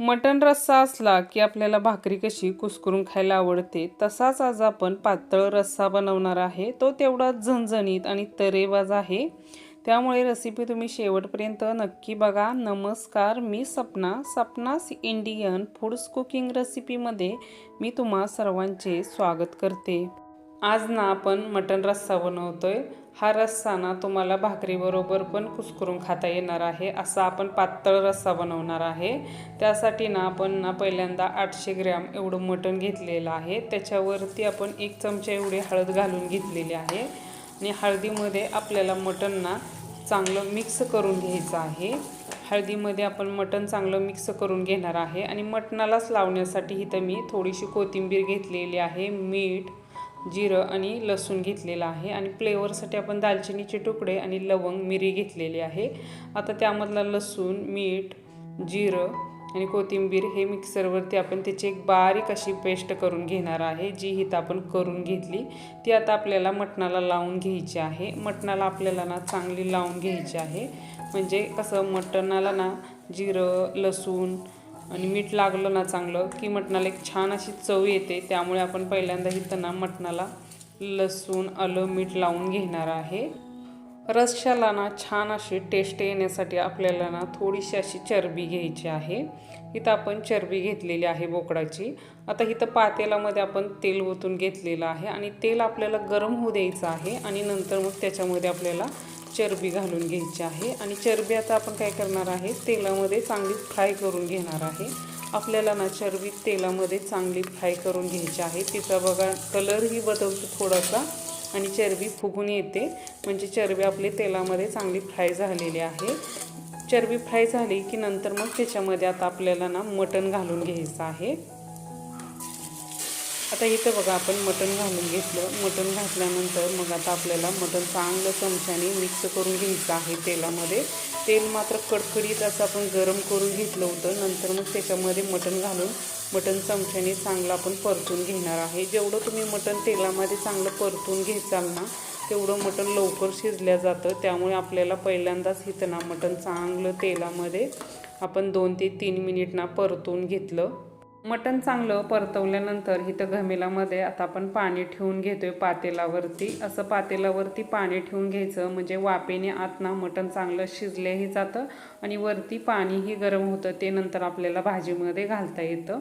मटण रस्सा असला की आपल्याला भाकरी कशी कुस्करून खायला आवडते तसाच आज आपण पातळ रस्सा बनवणार आहे. तो तेवढा झणझणीत आणि तरेवाज आहे. त्यामुळे रेसिपी तुम्ही शेवटपर्यंत नक्की बघा. नमस्कार मी Sapna. Sapna's Indian foods cooking रेसिपीमध्ये मी तुम्हा सर्वांचे स्वागत करते. आज ना आपण मटण रस्सा बनवतो आहे हा रस्सा ना तुम्हाला भाकरीबरोबर पण कुस्करून खाता येणार आहे. असा आपण पातळ रस्सा बनवणार आहे. त्यासाठी ना आपण ना पहिल्यांदा आठशे ग्रॅम एवढं मटण घेतलेलं आहे. त्याच्यावरती आपण एक चमचा एवढी हळद घालून घेतलेली आहे. आणि हळदीमध्ये आपल्याला मटण ना चांगलं मिक्स करून घ्यायचं आहे. हळदीमध्ये आपण मटण चांगलं मिक्स करून घेणार आहे. आणि मटणालाच लावण्यासाठी इथं मी थोडीशी कोथिंबीर घेतलेली आहे. मीठ जिरं आणि लसूण घेतलेलं आहे आणि फ्लेवरसाठी आपण दालचिनीचे तुकडे आणि लवंग मिरी घेतलेली आहे. आता त्यामधला लसूण मीठ जिरं आणि कोथिंबीर हे मिक्सरवरती आपण त्याची एक बारीक अशी पेस्ट करून घेणार आहे जी हिथं आपण करून घेतली. ती आता आपल्याला मटणाला लावून घ्यायची आहे. मटणाला आपल्याला ना चांगली लावून घ्यायची आहे. म्हणजे कसं मटणाला ना जिरं लसूण आणि मीठ लागलं ना चांगलं की मटणाला एक छान अशी चव येते. त्यामुळे आपण पहिल्यांदा इथं ना मटणाला लसूण आलं मीठ लावून घेणार आहे. रश्श्याला ना छान अशी टेस्ट येण्यासाठी आपल्याला ना थोडीशी अशी चरबी घ्यायची आहे. इथं आपण चरबी घेतलेली आहे बोकडाची. आता इथं पातेलामध्ये आपण तेल ओतून घेतलेलं आहे आणि तेल आपल्याला गरम होऊ द्यायचं आहे आणि नंतर मग त्याच्यामध्ये आपल्याला चरबी घालून घ्यायची आहे. आणि चरबी आता आपण काय करणार आहे? तेलामध्ये चांगली फ्राय करून घेणार आहे. आपल्याला ना चरबी तेलामध्ये चांगली फ्राय करून घ्यायची आहे. तिचा बघा कलरही बदलतो थोडासा आणि चरबी फुगून येते. म्हणजे चरबी आपली तेलामध्ये चांगली फ्राय झालेली आहे. चरबी फ्राय झाली की नंतर मग त्याच्यामध्ये आता आपल्याला ना मटण घालून घ्यायचं आहे. आता इथं बघा आपण मटण घालून घेतलं. मटण घातल्यानंतर मग आता आपल्याला मटण चांगलं चमच्याने मिक्स करून घ्यायचं आहे तेलामध्ये. तेल मात्र कडकडीत असं आपण गरम करून घेतलं होतं. नंतर मग त्याच्यामध्ये मटण घालून मटण चमच्याने चांगलं आपण परतून घेणार आहे. जेवढं तुम्ही मटण तेलामध्ये चांगलं परतून घ्यायचाल ना तेवढं मटण लवकर शिजल्या जातं. त्यामुळे आपल्याला पहिल्यांदाच हितना ना मटण चांगलं तेलामध्ये आपण दोन ते तीन मिनिटना परतून घेतलं. मटण चांगलं परतवल्यानंतर इथं घमेलामध्ये आता आपण पाणी ठेवून घेतोय पातेलावरती. असं पातेलावरती पाणी ठेवून घ्यायचं म्हणजे वापेने ना मटण चांगलं शिजलेही जातं आणि वरती पाणीही गरम होतं ते नंतर आपल्याला भाजीमध्ये घालता येतं.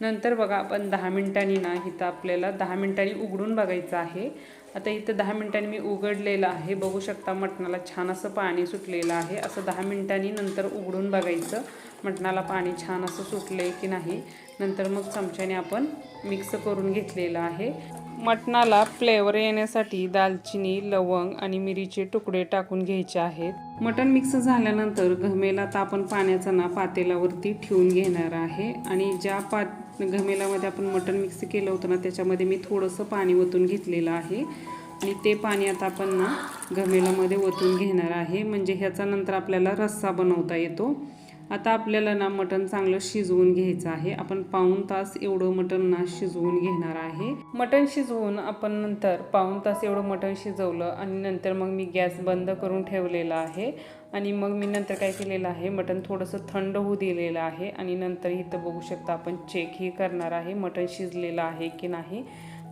नंतर बघा आपण दहा मिनिटांनी ना इथं आपल्याला दहा मिनिटांनी उघडून बघायचं आहे. आता इथं दहा मिनिटांनी मी उघडलेलं आहे. बघू शकता मटणाला छान असं पाणी सुटलेलं आहे. असं दहा मिनिटांनी नंतर उघडून बघायचं. मटणाला पाणी छान असं सुटले की नाही नंतर मग चमच्याने आपण मिक्स करून घेतलेलं आहे. मटणाला फ्लेवर येण्यासाठी दालचिनी लवंग आणि मिरीचे तुकडे टाकून घ्यायचे आहेत. मटण मिक्स झाल्यानंतर घमेला तर आपण पाण्याचा ना पातेलावरती ठेवून घेणार आहे. आणि ज्या पा घमेलामध्ये आपण मटण मिक्स केलं होतं ना त्याच्यामध्ये मी थोडंसं पाणी ओतून घेतलेलं आहे. आणि ते पाणी आता आपण ना घमेलामध्ये ओतून घेणार आहे. म्हणजे ह्याचा नंतर आपल्याला रस्सा बनवता येतो. आता आपल्याला ना मटण चांगलं शिजवून घ्यायचं आहे. आपण पाऊन तास एवढं मटण ना शिजवून घेणार आहे. मटण शिजवून आपण नंतर पाऊन तास एवढं मटण शिजवलं आणि नंतर मग मी गॅस बंद करून ठेवलेला आहे. आणि मग मी नंतर काय केलेलं आहे मटण थोडंसं थंड होऊ दिलेलं आहे. आणि नंतर इथं बघू शकता आपण चेकही करणार आहे मटण शिजलेलं आहे की नाही.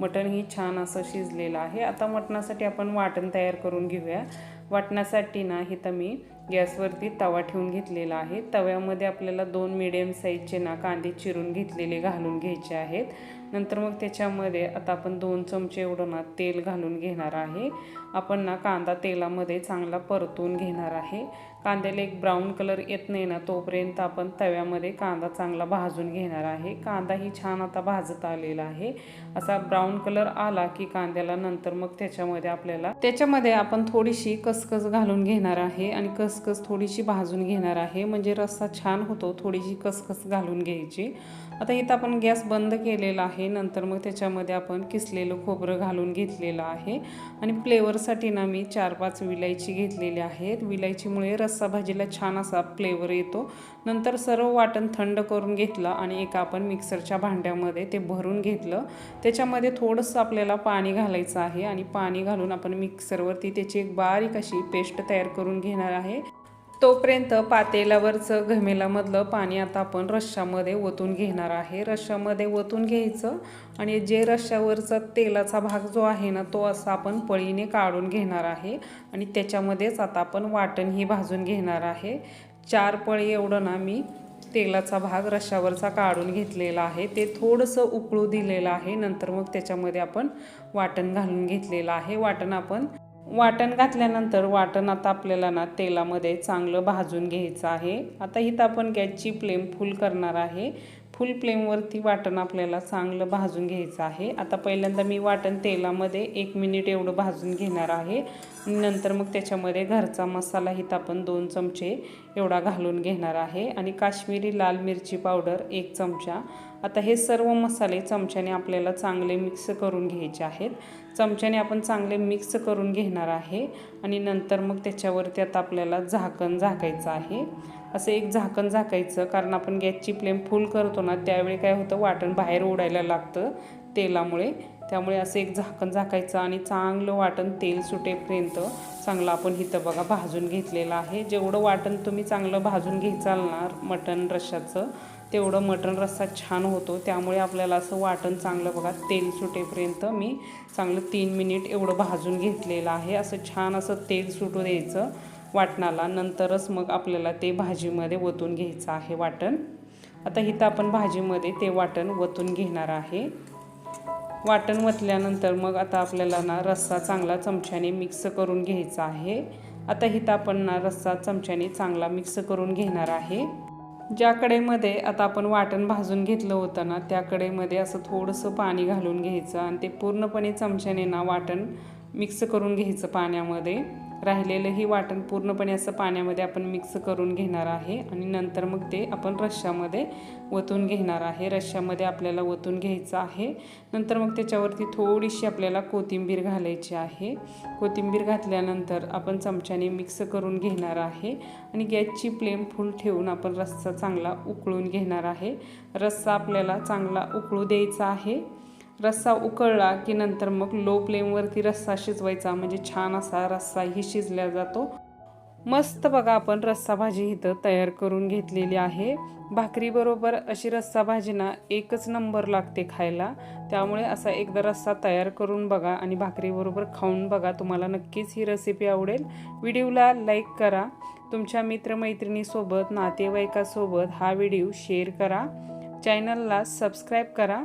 मटणही छान असं शिजलेलं आहे. आता मटणासाठी आपण वाटण तयार करून घेऊया. वाटण्यासाठी ना इथं मी गॅसवरती तवा ठेवून घेतलेला आहे. तव्यामध्ये आपल्याला दोन मिडियम साईजचे ना कांदे चिरून घेतलेले घालून घ्यायचे आहेत. नंतर मग त्याच्यामध्ये आता आपण दोन चमचे एवढं ना तेल घालून घेणार आहे. आपण ना कांदा तेलामध्ये चांगला परतून घेणार आहे. कांद्याला एक ब्राऊन कलर येत नाही ना तोपर्यंत आपण तव्यामध्ये कांदा चांगला भाजून घेणार आहे. कांदाही छान आता भाजत आलेला आहे. असा ब्राऊन कलर आला की कांद्याला नंतर मग त्याच्यामध्ये आपल्याला त्याच्यामध्ये आपण थोडीशी कसकस घालून घेणार आहे. आणि कस खसखस थोडीशी भाजून घेणार आहे. म्हणजे रस्सा छान होतो थोडीशी खसखस घालून घ्यायची. आता इथं आपण गॅस बंद केलेला आहे. नंतर मग त्याच्यामध्ये आपण किसलेलं खोबरं घालून घेतलेलं आहे. आणि फ्लेवरसाठी ना मी चार पाच विलायची घेतलेली आहेत. विलायचीमुळे रस्सा भाजीला छान असा फ्लेवर येतो. नंतर सर्व वाटण थंड करून घेतलं आणि एका आपण मिक्सरच्या भांड्यामध्ये ते भरून घेतलं. त्याच्यामध्ये थोडंसं आपल्याला पाणी घालायचं आहे आणि पाणी घालून आपण मिक्सरवरती त्याची एक बारीक अशी पेस्ट तयार करून घेणार आहे. तोपर्यंत पातेल्यावरचं घमेलामधलं पाणी आता आपण रश्श्यामध्ये ओतून घेणार आहे. रश्श्यामध्ये ओतून घ्यायचं आणि जे रश्श्यावरचा तेलाचा भाग जो आहे ना तो असा आपण पळीने काढून घेणार आहे आणि त्याच्यामध्येच आता आपण वाटण ही भाजून घेणार आहे. चार पळी एवढं ना मी तेलाचा भाग रश्श्यावरचा काढून घेतलेला आहे. ते थोडंसं उकळू दिलेलं आहे. नंतर मग त्याच्यामध्ये आपण वाटण घालून घेतलेलं आहे. वाटण आपण वाटण घातल्यानंतर वाटण आता आपल्याला ना तेलामध्ये चांगलं भाजून घ्यायचं आहे. आता इथं आपण गॅसची फ्लेम फुल करणार आहे. फुल फ्लेमवरती वाटण आपल्याला चांगलं भाजून घ्यायचं आहे. आता पहिल्यांदा मी वाटण तेलामध्ये एक मिनिट एवढं भाजून घेणार आहे. नंतर मग त्याच्यामध्ये घरचा मसाला हित आपण दोन चमचे एवढा घालून घेणार आहे. आणि काश्मीरी लाल मिरची पावडर एक चमचा. आता हे सर्व मसाले चमच्याने आपल्याला चांगले मिक्स करून घ्यायचे आहेत. चमच्याने आपण चांगले मिक्स करून घेणार आहे. आणि नंतर मग त्याच्यावरती आता आपल्याला झाकण झाकायचं आहे. असं एक झाकण झाकायचं. कारण आपण गॅसची फ्लेम फुल करतो ना त्यावेळी काय होतं वाटण बाहेर उडायला लागतं तेलामुळे. त्यामुळे असं एक झाकण झाकायचं आणि चांगलं वाटण तेल सुटेपर्यंत चांगलं आपण इथं बघा भाजून घेतलेलं आहे. जेवढं वाटण तुम्ही चांगलं भाजून घ्यायचाल ना मटण रश्शाचं तेवढं मटण रस्सा छान होतो. त्यामुळे आपल्याला असं वाटण चांगलं बघा तेल सुटेपर्यंत मी चांगलं तीन मिनिट एवढं भाजून घेतलेलं आहे. असं छान असं तेल सुटू द्यायचं. वाटणाला नंतरच मग आपल्याला ते भाजीमध्ये ओतून घ्यायचं आहे वाटण. आता इथं आपण भाजीमध्ये ते वाटण ओतून घेणार आहे. वाटण वतल्यानंतर मग आता आपल्याला ना रस्सा चांगला चमच्याने मिक्स करून घ्यायचा आहे. आता इथं आपण ना रस्सा चमच्याने चांगला मिक्स करून घेणार आहे. ज्या कडेमध्ये आता आपण वाटण भाजून घेतलं होतं ना त्या कडेमध्ये असं थोडंसं पाणी घालून घ्यायचं आणि ते पूर्णपणे चमच्याने ना वाटण मिक्स करून घ्यायचं पाण्यामध्ये. राहिलेलंही वाटण पूर्णपणे असं पाण्यामध्ये आपण मिक्स करून घेणार आहे. आणि नंतर मग ते आपण रश्श्यामध्ये ओतून घेणार आहे. रश्श्यामध्ये आपल्याला ओतून घ्यायचं आहे. नंतर मग त्याच्यावरती थोडीशी आपल्याला कोथिंबीर घालायची आहे. कोथिंबीर घातल्यानंतर आपण चमच्याने मिक्स करून घेणार आहे. आणि गॅसची फ्लेम फुल ठेवून आपण रस्सा चांगला उकळून घेणार आहे. रस्सा आपल्याला चांगला उकळू द्यायचा आहे. रस्सा उकळला की नंतर मग लो फ्लेमवरती रस्सा शिजवायचा. म्हणजे छान असा रस्साही शिजला जातो. मस्त बघा आपण रस्सा भाजी इथं तयार करून घेतलेली आहे. भाकरीबरोबर अशी रस्सा भाजी ना एकच नंबर लागते खायला. त्यामुळे असा एकदा रस्सा तयार करून बघा आणि भाकरीबरोबर खाऊन बघा. तुम्हाला नक्कीच ही रेसिपी आवडेल. व्हिडिओला लाईक करा. तुमच्या मित्रमैत्रिणीसोबत नातेवाईकासोबत हा व्हिडिओ शेअर करा. चॅनलला सबस्क्राईब करा.